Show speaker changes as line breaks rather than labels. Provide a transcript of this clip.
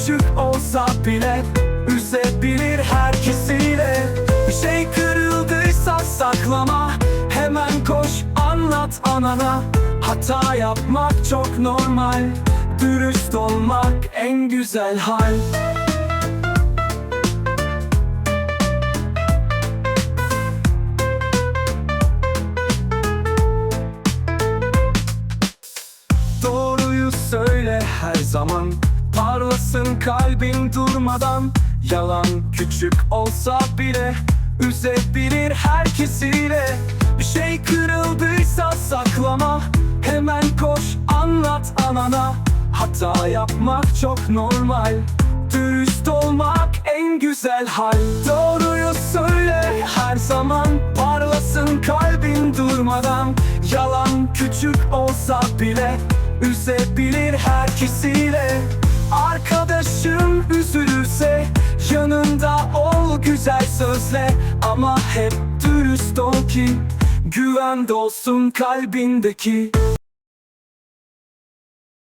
küçük olsa bile Üzebilir herkesiyle Bir şey kırıldıysa saklama Hemen koş anlat anana. Hata yapmak çok normal Dürüst olmak en güzel hal zaman. Parlasın kalbin durmadan. Yalan küçük olsa bile Üzebilir herkesiyle. Bir şey kırıldıysa saklama. Hemen koş anlat anana. Hata yapmak çok normal. Dürüst olmak en güzel hal. Doğruyu söyle her zaman. Parlasın kalbin durmadan. Yalan küçük olsa bile Üzebilir herkesiyle. Arkadaşım üzülürse Yanında ol güzel sözle. Ama hep dürüst ol ki Güven dolsun kalbindeki